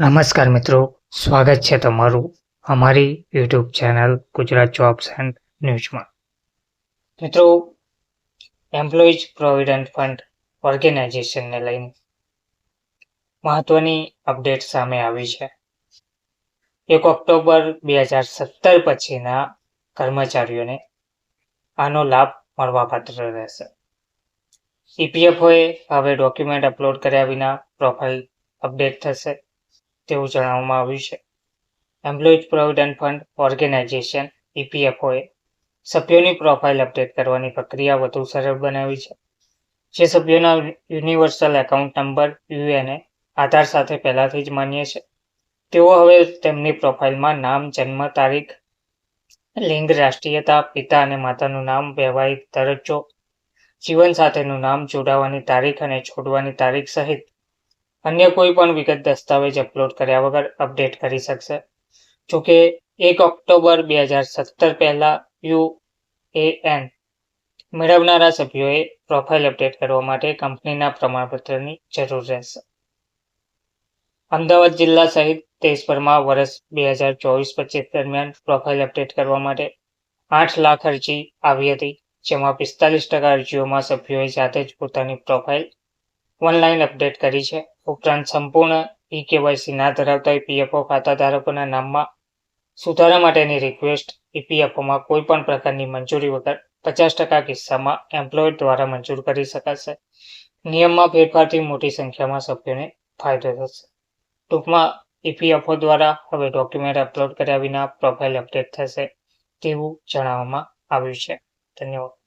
નમસ્કાર મિત્રો, સ્વાગત છે તમારું અમારી YouTube channel Gujarat jobs and ન્યૂઝમાં. મિત્રો એમ્પ્લોઈઝ પ્રોવિડન્ટ ફંડ ઓર્ગેનાઇઝેશનને લઈને મહત્વની અપડેટ સામે આવી છે. એક ઓક્ટોબર બે હજાર સત્તર પછીના કર્મચારીઓને આનો લાભ મળવાપાત્ર રહેશે. ઈપીએફઓએ હવે ડોક્યુમેન્ટ અપલોડ કર્યા વિના પ્રોફાઇલ અપડેટ થશે. તેવું જણાવવામાં આવ્યું છે. એમ્પ્લોઈઝ પ્રોવિડન્ટ ફંડ ઓર્ગેનાઇઝેશન ઈપીએફઓએ સભ્યોની પ્રોફાઇલ અપડેટ કરવાની પ્રક્રિયા વધુ સરળ બનાવી છે. જે સભ્યોના યુનિવર્સલ એકાઉન્ટ નંબર યુએનએ આધાર સાથે પહેલાથી જ માન્ય છે. તેઓ હવે તેમની પ્રોફાઇલમાં નામ, જન્મ તારીખ, લિંગ, રાષ્ટ્રીયતા, પિતા અને માતાનું નામ, વૈવાહિક દરજ્જો, જીવન સાથેનું નામ, જોડાવાની તારીખ અને છોડવાની તારીખ સહિત અન્ય કોઈ પણ વિગત દસ્તાવેજ અપલોડ કર્યા વગર અપડેટ કરી શકશે. જોકે એક ઓક્ટોબર બે હજાર સત્તર પહેલા યુ એ એન મેળવનારા સભ્યોએ પ્રોફાઇલ અપડેટ કરવા માટે કંપનીના પ્રમાણપત્રની જરૂર રહેશે. અમદાવાદ જિલ્લા સહિત દેશભરમાં વર્ષ બે હજાર ચોવીસ પચીસ દરમિયાન પ્રોફાઇલ અપડેટ કરવા માટે આઠ લાખ અરજી આવી હતી, જેમાં પિસ્તાલીસ ટકા અરજીઓમાં સભ્યોએ જાતે જ પોતાની પ્રોફાઇલ ઓનલાઈન અપડેટ કરી છે. ઉપરાંત સંપૂર્ણ ઈ કેવાયસી ના ધરાવતા ઈપીએફઓ ખાતા ધારકોના નામમાં સુધારા માટેની રિક્વેસ્ટ ઈપીએફઓમાં કોઈ પણ પ્રકારની મંજૂરી વગર પચાસ ટકા કિસ્સામાં એમ્પ્લોયર દ્વારા મંજૂર કરી શકાશે. નિયમમાં ફેરફારથી મોટી સંખ્યામાં સભ્યોને ફાયદો થશે. ટૂંકમાં ઈપીએફઓ દ્વારા હવે ડોક્યુમેન્ટ અપલોડ કર્યા વિના પ્રોફાઇલ અપડેટ થશે તેવું જણાવવામાં આવ્યું છે. ધન્યવાદ.